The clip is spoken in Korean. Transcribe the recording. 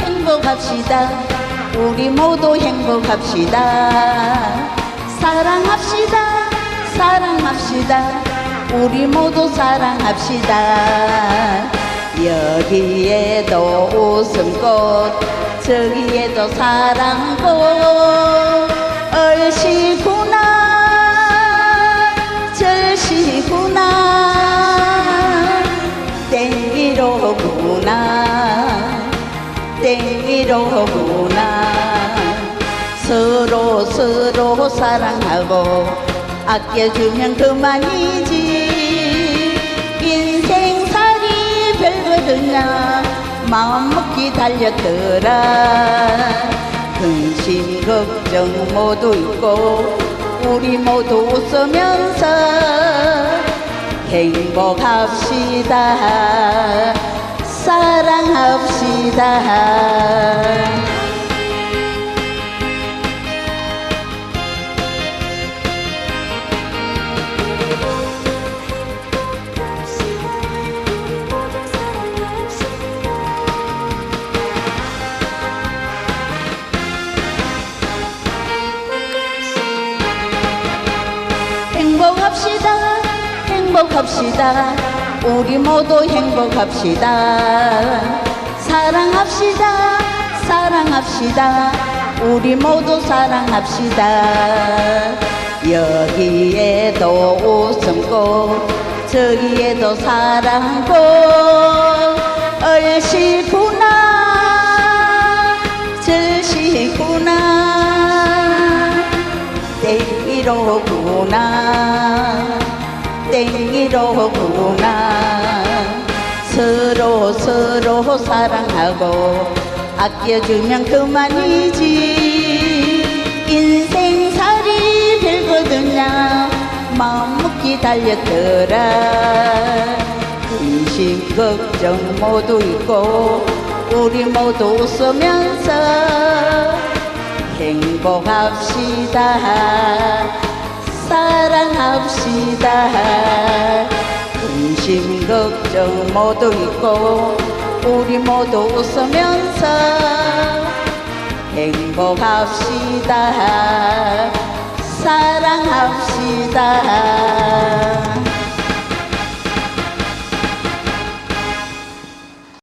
행복합시다. 우리 모두 행복합시다. 사랑합시다. 사랑합시다. 우리 모두 사랑합시다. 여기에도 웃음꽃 저기에도 사랑꽃 얼씨구나. 절씨구나. 땡기로구나 땡기로구나. 서로 서로 사랑하고 아껴주면 그만이지. 인생살이 별거든요. 마음 먹기 달렸더라 근심 걱정 모두 잊고 우리 모두 웃으면서 행복합시다 합시다. 행복합시다. 행복합시다 우리 모두 행복합시다. 사랑합시다. 사랑합시다. 우리 모두 사랑합시다. 여기에도 웃음꽃 저기에도 사랑꽃 얼씨구나 절씨구나 땡기로구나 땡기로구나. 서로 서로 사랑하고 아껴주면 그만이지. 인생살이 별거든요. 마음 먹기 달렸더라. 근심 걱정 모두 잊고 우리 모두 웃으면서 행복합시다. 사랑합시다 걱정 모두 잊고 우리 모두 웃으면서 행복합시다. 사랑합시다